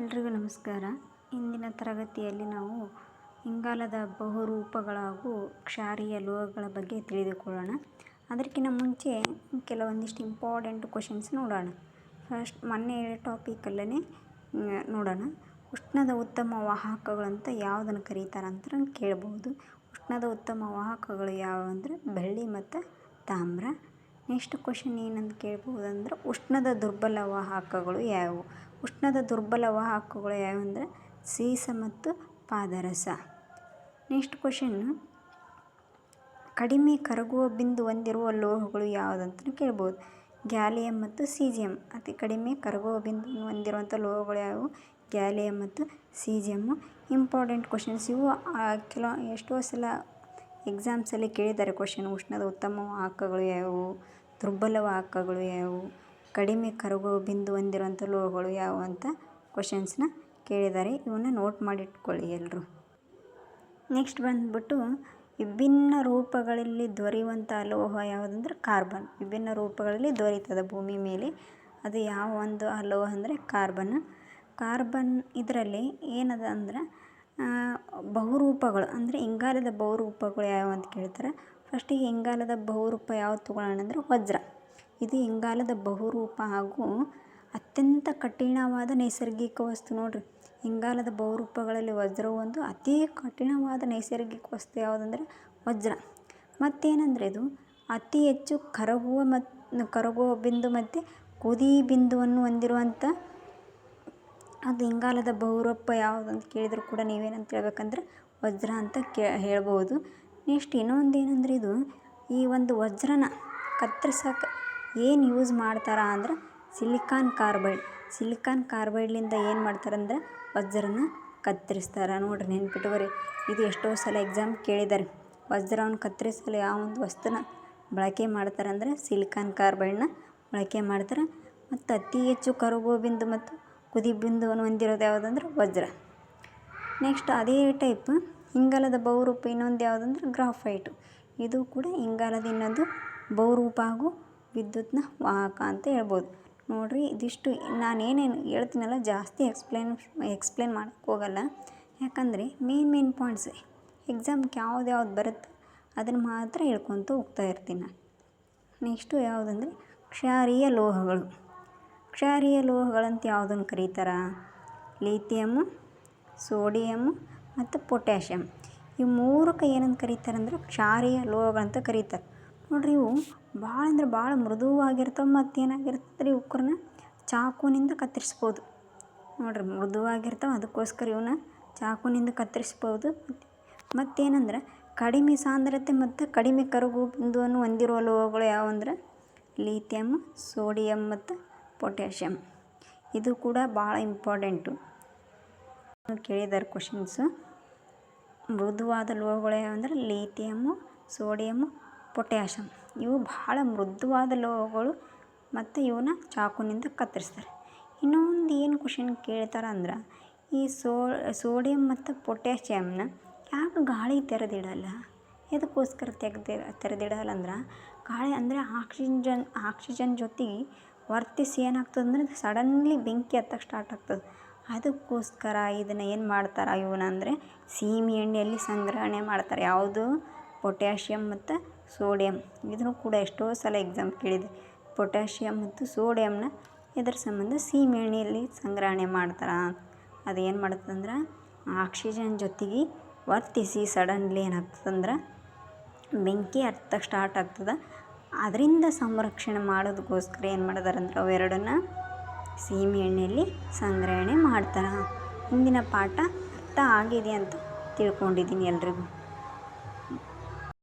ಎಲ್ರಿಗೂ ನಮಸ್ಕಾರ. ಇಂದಿನ ತರಗತಿಯಲ್ಲಿ ನಾವು ಇಂಗಾಲದ ಬಹುರೂಪಗಳ ಹಾಗೂ ಕ್ಷಾರೀಯ ಲೋಹಗಳ ಬಗ್ಗೆ ತಿಳಿದುಕೊಳ್ಳೋಣ. ಅದಕ್ಕಿಂತ ಮುಂಚೆ ಕೆಲವೊಂದಿಷ್ಟು ಇಂಪಾರ್ಟೆಂಟ್ ಕ್ವಶನ್ಸ್ ನೋಡೋಣ. ಫಸ್ಟ್ ಮೊನ್ನೆ ಹೇಳೋ ಟಾಪಿಕಲ್ಲೇ ನೋಡೋಣ. ಉಷ್ಣದ ಉತ್ತಮ ವಾಹಕಗಳಂತ ಯಾವುದನ್ನು ಕರೀತಾರೆ ಅಂತ ಕೇಳ್ಬೋದು. ಉಷ್ಣದ ಉತ್ತಮ ವಾಹಕಗಳು ಯಾವುವು ಅಂದರೆ ಬೆಳ್ಳಿ ಮತ್ತು ತಾಮ್ರ. ನೆಕ್ಸ್ಟ್ ಕ್ವಶನ್ ಏನಂತ ಕೇಳ್ಬೋದು ಅಂದ್ರೆ ಉಷ್ಣದ ದುರ್ಬಲ ವಾಹಕಗಳು ಯಾವುವು ಉಷ್ಣದ ದುರ್ಬಲ ವಾಹಕಗಳು ಯಾವುವಂದ್ರೆ ಸೀಸ ಮತ್ತು ಪಾದರಸ. ನೆಕ್ಸ್ಟ್ ಕ್ವಶನ್ನು ಕಡಿಮೆ ಕರಗುವ ಬಿಂದು ಹೊಂದಿರುವ ಲೋಹಗಳು ಯಾವುದಂತ ಕೇಳ್ಬೋದು. ಗ್ಯಾಲಿಯಮ್ ಮತ್ತು ಸೀಜಿಯಮ್ ಅತಿ ಕಡಿಮೆ ಕರಗುವ ಬಿಂದು ಹೊಂದಿರುವಂಥ ಲೋಹಗಳು ಯಾವುವು? ಗ್ಯಾಲಿಯಮ್ ಮತ್ತು ಸೀಜಿಯಮ್ಮು ಇಂಪಾರ್ಟೆಂಟ್ ಕ್ವಶನ್ಸ್ ಇವು ಕೆಲವು ಎಷ್ಟೋ ಸಲ ಎಕ್ಸಾಮ್ಸಲ್ಲಿ ಕೇಳಿದ್ದಾರೆ ಕ್ವಶನ್ ಉಷ್ಣದ ಉತ್ತಮ ವಾಹಕಗಳು ಯಾವುವು? ದುರ್ಬಲ ವಾಹಕಗಳು ಯಾವುವು? ಕಡಿಮೆ ಕರಗುವ ಬಿಂದು ಹೊಂದಿರುವಂಥ ಲೋಹಗಳು ಯಾವುವು ಅಂತ ಕ್ವಶನ್ಸ್ನ ಕೇಳಿದ್ದಾರೆ. ಇವನ್ನ ನೋಟ್ ಮಾಡಿಟ್ಕೊಳ್ಳಿ ಎಲ್ಲರೂ ನೆಕ್ಸ್ಟ್ ಬಂದ್ಬಿಟ್ಟು ವಿಭಿನ್ನ ರೂಪಗಳಲ್ಲಿ ದೊರೆಯುವಂಥ ಲೋಹ ಯಾವುದಂದ್ರೆ ಕಾರ್ಬನ್ ವಿಭಿನ್ನ ರೂಪಗಳಲ್ಲಿ ದೊರೀತದೆ ಭೂಮಿ ಮೇಲೆ. ಅದು ಯಾವ ಒಂದು ಆ ಲೋಹ ಅಂದರೆ ಕಾರ್ಬನ್ ಕಾರ್ಬನ್ ಇದರಲ್ಲಿ ಏನದ ಅಂದ್ರೆ ಬಹುರೂಪಗಳು ಅಂದರೆ ಇಂಗಾಲದ ಬಹುರೂಪಗಳು ಯಾವುವು ಅಂತ ಕೇಳ್ತಾರೆ. ಫಸ್ಟಿಗೆ ಇಂಗಾಲದ ಬಹುರೂಪ ಯಾವ್ದು ತೊಗೊಳ್ಳೋಣ ಅಂದರೆ ವಜ್ರ. ಇದು ಇಂಗಾಲದ ಬಹುರೂಪ ಹಾಗೂ ಅತ್ಯಂತ ಕಠಿಣವಾದ ನೈಸರ್ಗಿಕ ವಸ್ತು ನೋಡಿರಿ. ಇಂಗಾಲದ ಬಹುರೂಪಗಳಲ್ಲಿ ವಜ್ರವು ಒಂದು ಅತಿ ಕಠಿಣವಾದ ನೈಸರ್ಗಿಕ ವಸ್ತು ಯಾವುದಂದ್ರೆ ವಜ್ರ. ಮತ್ತೇನಂದರೆ ಇದು ಅತಿ ಹೆಚ್ಚು ಕರಗುವ ಮತ್ತು ಕರಗುವ ಬಿಂದು ಮತ್ತು ಕುದಿ ಬಿಂದುವನ್ನು ಹೊಂದಿರುವಂಥ ಅದು ಇಂಗಾಲದ ಬಹುರೂಪ ಯಾವುದು ಅಂತ ಕೇಳಿದರೂ ಕೂಡ ನೀವೇನಂತ ಹೇಳ್ಬೇಕಂದ್ರೆ ವಜ್ರ ಅಂತ ಕೇ, ಹೇಳ್ಬೋದು. ನೆಕ್ಸ್ಟ್ ಇನ್ನೊಂದು ಏನಂದರೆ ಇದು ಈ ಒಂದು ವಜ್ರನ ಕತ್ತರಿಸೋಕೆ ಏನು ಯೂಸ್ ಮಾಡ್ತಾರೆ ಅಂದ್ರೆ ಸಿಲಿಕಾನ್ ಕಾರ್ಬೈಡ್ ಸಿಲಿಕಾನ್ ಕಾರ್ಬೈಡ್ಲಿಂದ ಏನು ಮಾಡ್ತಾರಂದ್ರೆ ವಜ್ರನ ಕತ್ತರಿಸ್ತಾರೆ. ನೋಡಿರಿ ನೆನ್ಪಿಟ್ಕೋರಿ ಇದು ಎಷ್ಟೋ ಸಲ ಎಕ್ಸಾಮ್ ಕೇಳಿದ್ದಾರೆ ವಜ್ರವನ್ನು ಕತ್ತರಿಸಲು ಯಾವ ಒಂದು ವಸ್ತುನ ಬಳಕೆ ಮಾಡ್ತಾರೆ ಅಂದರೆ ಸಿಲಿಕಾನ್ ಕಾರ್ಬೈಡ್ನ ಬಳಕೆ ಮಾಡ್ತಾರೆ. ಮತ್ತು ಅತಿ ಹೆಚ್ಚು ಕರುಗೋ ಬಿಂದು ಮತ್ತು ಕುದಿ ಬಿಂದುವನ್ನು ಹೊಂದಿರೋದು ಯಾವುದಂದ್ರೆ ವಜ್ರ. ನೆಕ್ಸ್ಟ್ ಅದೇ ಟೈಪ್ ಇಂಗಾಲದ ಬಹುರೂಪ ಇನ್ನೊಂದು ಯಾವುದಂದ್ರೆ ಗ್ರಾಫೈಟು ಇದು ಕೂಡ ಇಂಗಾಲದ ಇನ್ನೊಂದು ಬಹುರೂಪ ಹಾಗೂ ವಿದ್ಯುತ್ನ ವಾಹಕ ಅಂತ ಹೇಳ್ಬೋದು. ನೋಡಿರಿ, ಇದಿಷ್ಟು ನಾನು ಏನೇನು ಹೇಳ್ತೀನಲ್ಲ, ಜಾಸ್ತಿ ಎಕ್ಸ್ಪ್ಲೇನ್ ಎಕ್ಸ್ಪ್ಲೇನ್ ಮಾಡೋಕ್ಕೆ ಹೋಗಲ್ಲ. ಯಾಕಂದರೆ ಮೇನ್ ಮೇನ್ ಪಾಯಿಂಟ್ಸ್ ಎಕ್ಸಾಮ್ಗೆ ಯಾವ್ದು ಯಾವ್ದು ಬರುತ್ತೆ, ಅದನ್ನು ಮಾತ್ರ ಹೇಳ್ಕೊತ ಹೋಗ್ತಾ ಇರ್ತೀನಿ ನಾನು. ನೆಕ್ಸ್ಟು ಯಾವುದಂದ್ರೆ, ಕ್ಷಾರೀಯ ಲೋಹಗಳು. ಕ್ಷಾರೀಯ ಲೋಹಗಳಂತ ಯಾವುದನ್ನು ಕರೀತಾರೆ? ಲಿಥಿಯಮ್ಮು ಸೋಡಿಯಮ್ಮು ಮತ್ತು ಪೊಟ್ಯಾಷಿಯಮ್. ಈ ಮೂರಕ್ಕೆ ಏನಂತ ಕರೀತಾರೆ ಅಂದ್ರೆ ಕ್ಷಾರೀಯ ಲೋಹಗಳಂತ ಕರೀತಾರೆ. ನೋಡಿರಿ ಇವು ಭಾಳ ಅಂದ್ರೆ ಭಾಳ ಮೃದುವಾಗಿರ್ತವೆ ಮತ್ತು ಏನಾಗಿರ್ತದೆ ರೀ ಉಕ್ರನ್ನ ಚಾಕುನಿಂದ ಕತ್ತರಿಸ್ಬೋದು. ನೋಡಿರಿ ಮೃದುವಾಗಿರ್ತವೆ, ಅದಕ್ಕೋಸ್ಕರ ಇವನ್ನ ಚಾಕುನಿಂದ ಕತ್ತರಿಸ್ಬೋದು. ಮತ್ತೇನಂದ್ರೆ ಕಡಿಮೆ ಸಾಂದ್ರತೆ ಮತ್ತು ಕಡಿಮೆ ಕರುಗು ಬಿಂದುವನ್ನು ಹೊಂದಿರುವ ಲೋಹಗಳು ಯಾವಂದ್ರೆ? ಲೀಥಿಯಮ್ ಸೋಡಿಯಂ ಮತ್ತು ಪೊಟ್ಯಾಷಿಯಮ್ ಇದು ಕೂಡ ಭಾಳ ಇಂಪಾರ್ಟೆಂಟು. ಕೇಳಿದ್ದಾರೆ ಕ್ವಶನ್ಸು ಮೃದುವಾದ ಲೋಹಗಳು ಯಾವಂದ್ರೆ? ಲೀಥಿಯಮ್ಮು ಸೋಡಿಯಮ್ಮು ಪೊಟ್ಯಾಷಮ್ ಇವು ಬಹಳ ಮೃದುವಾದ ಲೋಹಗಳು ಮತ್ತು ಇವನ್ನ ಚಾಕುನಿಂದ ಕತ್ತರಿಸ್ತಾರೆ. ಇನ್ನೊಂದು ಏನು ಕ್ವಶನ್ ಕೇಳ್ತಾರೆ ಅಂದ್ರೆ, ಈ ಸೋಡಿಯಂ ಮತ್ತು ಪೊಟ್ಯಾಷಿಯಮ್ನ ಯಾಕೆ ಗಾಳಿ ತೆರೆದಿಡಲ್ಲ? ಎದಕ್ಕೋಸ್ಕರ ತೆಗ್ದಿ, ತೆರೆದಿಡಲ್ಲ ಅಂದ್ರೆ, ಗಾಳಿ ಅಂದರೆ ಆಕ್ಸಿಜನ್ ಆಕ್ಸಿಜನ್ ಜೊತೆಗೆ ವರ್ತಿಸಿ ಏನಾಗ್ತದೆ ಅಂದರೆ ಸಡನ್ಲಿ ಬೆಂಕಿ ಹತ್ತಕ್ಕೆ ಸ್ಟಾರ್ಟ್ ಆಗ್ತದೆ. ಅದಕ್ಕೋಸ್ಕರ ಇದನ್ನು ಏನು ಮಾಡ್ತಾರೆ ಇವನ್ನ ಅಂದರೆ, ಸೀಮೆ ಎಣ್ಣೆಯಲ್ಲಿ ಸಂಗ್ರಹಣೆ ಮಾಡ್ತಾರೆ. ಯಾವುದು? ಪೊಟ್ಯಾಷಿಯಮ್ ಮತ್ತು ಸೋಡಿಯಮ್ ಇದನ್ನು ಕೂಡ ಎಷ್ಟೋ ಸಲ ಎಕ್ಸಾಮ್ ಕೇಳಿದೆ. ಪೊಟ್ಯಾಷಿಯಮ್ ಮತ್ತು ಸೋಡಿಯಂನ ಇದರ ಸಂಬಂಧ ಸೀಮೆ ಎಣ್ಣೆಯಲ್ಲಿ ಸಂಗ್ರಹಣೆ ಮಾಡ್ತಾರೆ? ಅದು ಏನು ಆಕ್ಸಿಜನ್ ಜೊತೆಗೆ ವರ್ತಿಸಿ ಸಡನ್ಲಿ ಏನಾಗ್ತದಂದ್ರೆ ಬೆಂಕಿ ಹತ್ತಕ್ಕೆ ಸ್ಟಾರ್ಟ್ ಆಗ್ತದೆ. ಅದರಿಂದ ಸಂರಕ್ಷಣೆ ಮಾಡೋದಕ್ಕೋಸ್ಕರ ಏನು ಮಾಡಿದಾರಂದ್ರೆ ಅವೆರಡನ್ನ ಸೀಮೆ ಎಣ್ಣೆಯಲ್ಲಿ ಸಂಗ್ರಹಣೆ ಮಾಡ್ತಾರೆ? ಹಿಂದಿನ ಪಾಠ ಅರ್ಥ ಆಗಿದೆ ಅಂತ ತಿಳ್ಕೊಂಡಿದ್ದೀನಿ ಎಲ್ರಿಗೂ.